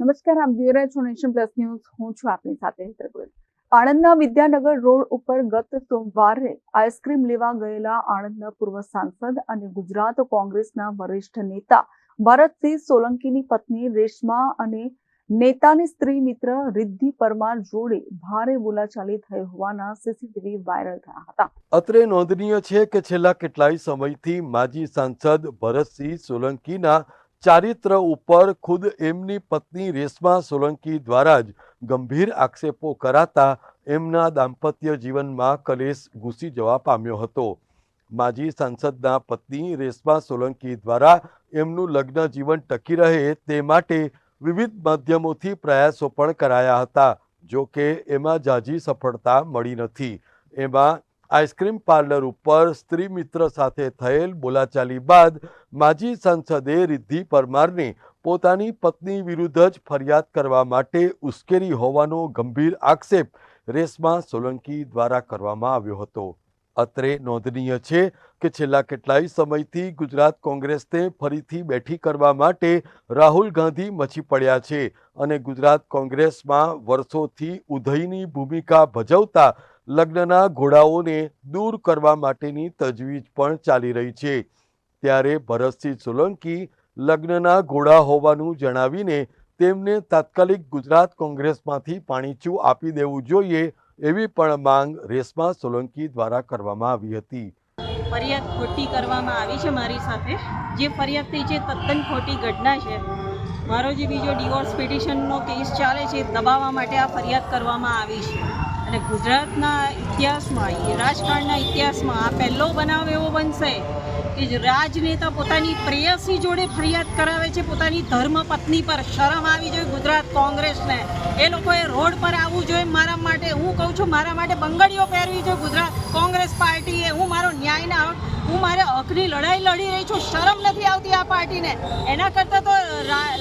નમસ્કાર, આપ જોઈ રહ્યા છો નેશન પ્લસ ન્યૂઝ. હું છું આપની સાથે હેતર ગોયલ આણંદના વિદ્યાનગર રોડ ઉપર ગત સોમવારે આઈસ્ક્રીમ લેવા ગયેલા આણંદના પૂર્વ સાંસદ અને ગુજરાત કોંગ્રેસના વરિષ્ઠ નેતા ભરતસિંહ સોલંકીની પત્ની રેશમા અને નેતાની સ્ત્રી મિત્ર રિદ્ધિ પરમાર જોડે ભારે બોલાચાલી થઈ હોવાના સીસીટીવી વાયરલ થયા હતા. અત્રે નોંધનીય છે કે છેલ્લા કેટલાય સમયથી માજી સાંસદ ભરતસિંહ સોલંકીના ચારિત્ર ઉપર ખુદ એમની પત્ની રેશમા સોલંકી દ્વારા જ ગંભીર આક્ષેપો કરાતા એમના દાંપત્ય જીવનમાં કલેશ ઘૂસી જવા પામ્યો હતો. માજી સાંસદના પત્ની રેશમા સોલંકી દ્વારા એમનું લગ્ન જીવન ટકી રહે તે માટે વિવિધ માધ્યમોથી પ્રયાસો પણ કરાયા હતા, જો કે એમાં જાજી સફળતા મળી નથી. એમાં આઈસ્ક્રીમ પાર્લર ઉપર સ્ત્રી મિત્ર સાથે થયેલ બોલાચાલી બાદ માજી સાંસદે રિદ્ધિ પરમારને પોતાની પત્ની વિરુદ્ધ જ ફરિયાદ કરવા માટે ઉશ્કેરી હોવાનો ગંભીર આક્ષેપ રેશમા સોલંકી દ્વારા કરવામાં આવ્યો હતો. અત્રે નોંધનીય છે કે છેલ્લા કેટલાય સમયથી ગુજરાત કોંગ્રેસને ફરીથી બેઠી કરવા માટે રાહુલ ગાંધી મચી પડ્યા છે અને ગુજરાત કોંગ્રેસમાં વર્ષોથી ઉધઈની ભૂમિકા ભજવતા લગ્નના ઘોડાઓને દૂર કરવા માટેની તજવીજ પણ ચાલી રહી છે. ત્યારે ભરતસિંહ સોલંકી લગ્નના ઘોડા હોવાનું જણાવીને તેમને તાત્કાલિક ગુજરાત કોંગ્રેસમાંથી પાણીચું આપી દેવું જોઈએ એવી પણ માંગ રેશમા સોલંકી દ્વારા કરવામાં આવી હતી. ફરિયાદ ખોટી કરવામાં આવી છે મારી સાથે. જે ફરિયાદ થઈ છે તદ્દન ખોટી ઘટના છે. મારો જે બીજો ડિવોર્સ પિટિશનનો કેસ ચાલે છે દબાવવા માટે આ ફરિયાદ કરવામાં આવી છે. અને ગુજરાતના ઇતિહાસમાં રાજકારણના ઇતિહાસમાં આ પહેલો બનાવ એવો બનશે રાજનેતા પોતાની પ્રેયસી જોડે ફરિયાદ કરાવે છે, પોતાની ધર્મ પત્ની પર શરમ આવી જોઈએ ગુજરાત કોંગ્રેસને. એ લોકોએ રોડ પર આવવું જોઈએ મારા માટે. હું કહું છું, મારા માટે બંગડીઓ પહેરવી જોઈએ ગુજરાત કોંગ્રેસ પાર્ટીએ. હું મારો ન્યાયના હું મારે હકની લડાઈ લડી રહી છું, શરમ નથી આવતી આ પાર્ટીને. એના કરતાં તો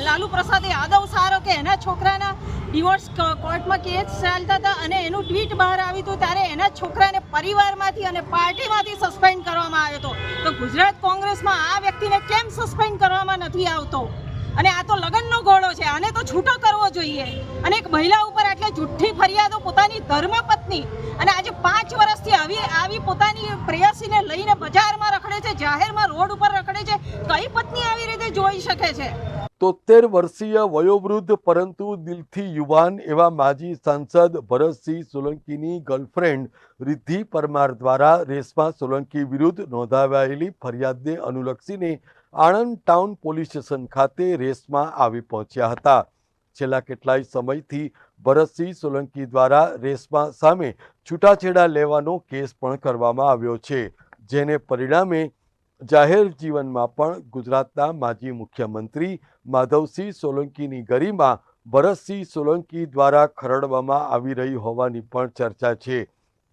લાલુ પ્રસાદ યાદવ સારો કે એના છોકરાના ડિવોર્સ કોર્ટમાં કેસ ચાલતા હતા અને એનું ટ્વીટ બહાર આવ્યું હતું ત્યારે એના છોકરાને પરિવારમાંથી અને પાર્ટીમાંથી સસ્પેન્ડ કરવામાં આવ્યો હતો. તો ગુજરાત કોંગ્રેસમાં આ વ્યક્તિને કેમ સસ્પેન્ડ કરવામાં નથી આવતો? અને આ તો લગ્નનો ઘોડો છે, આને તો છૂટો કરવો જોઈએ. અને એક મહિલા ઉપર આટલી જુઠ્ઠી ફરિયાદો પોતાની ધર્મપત્ની અને આજે પાંચ વર્ષથી આવી આવી પોતાની પ્રેયસીને લઈને બજારમાં રખડે છે, જાહેરમાં રોડ ઉપર રખડે છે, કઈ પત્ની આવી રીતે જોઈ શકે છે? તોતેર વર્ષીય વયોવૃદ્ધ, પરંતુ દિલથી યુવાન એવા માજી સાંસદ ભરતસિંહ સોલંકીની ગર્લફ્રેન્ડ રિદ્ધિ પરમાર દ્વારા રેશમા સોલંકી વિરુદ્ધ નોંધાવાયેલી ફરિયાદને અનુલક્ષીને આણંદ ટાઉન પોલીસ સ્ટેશન ખાતે રેસમાં આવી પહોંચ્યા હતા. છેલ્લા કેટલાય સમયથી ભરતસિંહ સોલંકી દ્વારા રેસમાં સામે છૂટાછેડા લેવાનો કેસ પણ કરવામાં આવ્યો છે, જેને પરિણામે જાહેર જીવનમાં પણ ગુજરાતના માજી મુખ્યમંત્રી માધવસિંહ સોલંકીની ગરિમા ભરતસિંહ સોલંકી દ્વારા ખરડવામાં આવી રહી હોવાની પણ ચર્ચા છે.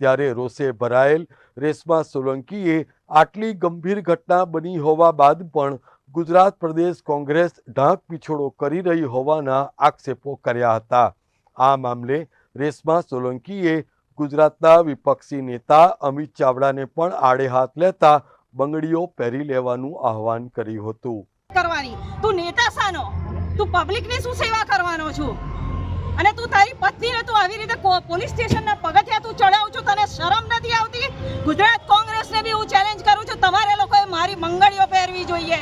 ત્યારે રોષે ભરાયેલ રેશમા સોલંકીએ આટલી ગંભીર ઘટના બની હોવા બાદ પણ ગુજરાત પ્રદેશ કોંગ્રેસ ઢાંક પીછોડો કરી રહી હોવાના આક્ષેપો કર્યા હતા. આ મામલે રેશમા સોલંકીએ ગુજરાતના વિપક્ષી નેતા અમિત ચાવડાને પણ આડે હાથ લેતા બંગડીઓ પહેરી લેવાનું આહવાન કર્યું હતું. કરવાની. તું નેતા સાનો તું પબ્લિકની શું સેવા કરવાનો છું? અને તું તારી પત્નીને તું આવી રીતે પોલીસ સ્ટેશનના પગથિયા તું ચડાવું છું? તને શરમ નથી આવતી? ગુજરાત કોંગ્રેસને બી હું ચેલેન્જ કરું છું. તમારે લોકોએ મારી મંગળીઓ પહેરવી જોઈએ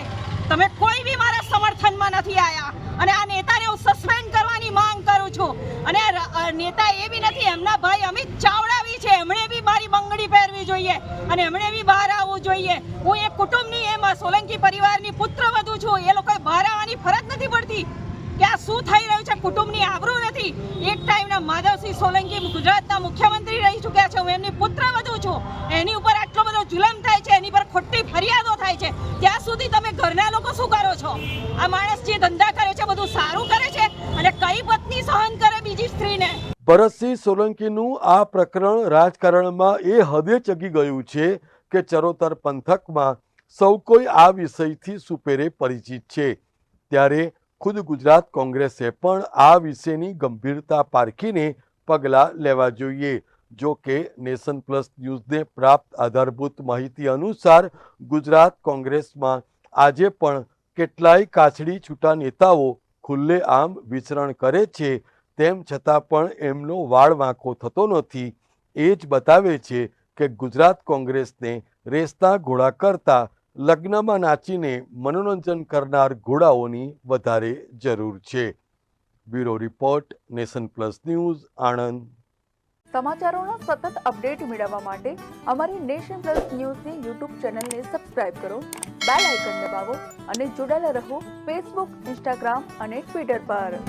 તમે કોઈ બી મારા સમર્થનમાં નથી આયા અને આ નેતાને હું સસ્પેન્ડ કરવાની માંગ કરું છું અને આ ર- આ નેતા એ બી નથી એમના ભાઈ અમિત ચાવડા બી છે એમણે બી મારી બંગડી પહેરવી જોઈએ અને એમણે બી બહાર આવવું જોઈએ. હું એક કુટુંબની, એમાં સોલંકી પરિવારની પુત્ર વધુ છું. એ લોકોએ બહાર આવવાની ફરજ નથી પડતી. કે આ શું થઈ રહ્યું છે? કુટુંબની આબરૂ નથી. એક ટાઈમના માધવસિંહ સોલંકી ગુજરાતના મુખ્યમંત્રી રહી ચૂક્યા છે. હું એમની પુત્ર વધુ છું. એની ઉપર આટલો બધો જુલમ થાય છે. એની પર ખોટી ફરિયાદો થાય છે. ત્યાં સુધી તમે ઘરના લોકો શું કરો છો? આ માણસ જે ધંધા કરે છે, બધું સારું કરે છે અને કઈ પત્ની સહન કરે બીજી સ્ત્રીને? ભરતસિંહ સોલંકીનું આ પ્રકરણ રાજકારણમાં એ હદે ચગી ગયું છે કે ચરોતર પંથકમાં સૌ કોઈ આ વિષયથી સુપેરે પરિચિત છે. ત્યારે ખુદ ગુજરાત કોંગ્રેસે પણ આ વિષયની ગંભીરતા પારખીને પગલાં લેવા જોઈએ. જો કે નેશન પ્લસ ન્યૂઝને પ્રાપ્ત આધારભૂત માહિતી અનુસાર ગુજરાત કોંગ્રેસમાં આજે પણ કેટલાય કાછડી છૂટા નેતાઓ ખુલ્લેઆમ વિચરણ કરે છે તેમ છતાં પણ એમનો વાળ વાંકો થતો નથી. એ જ બતાવે છે કે ગુજરાત કોંગ્રેસને રેસના ઘોડા કરતા લગ્નમાં નાચીને મનોરંજન કરનાર ઘોડાઓની વધારે જરૂર છે. Bureau report, nation plus news, Anand. સમાચારોના સતત અપડેટ મેળવવા માટે અમારી નેશન પ્લસ ન્યૂઝની યુટ્યુબ ચેનલને સબસ્ક્રાઇબ કરો, બેલ આઇકન દબાવો અને જોડાયેલા રહો ફેસબુક, ઇન્સ્ટાગ્રામ અને ટ્વિટર પર.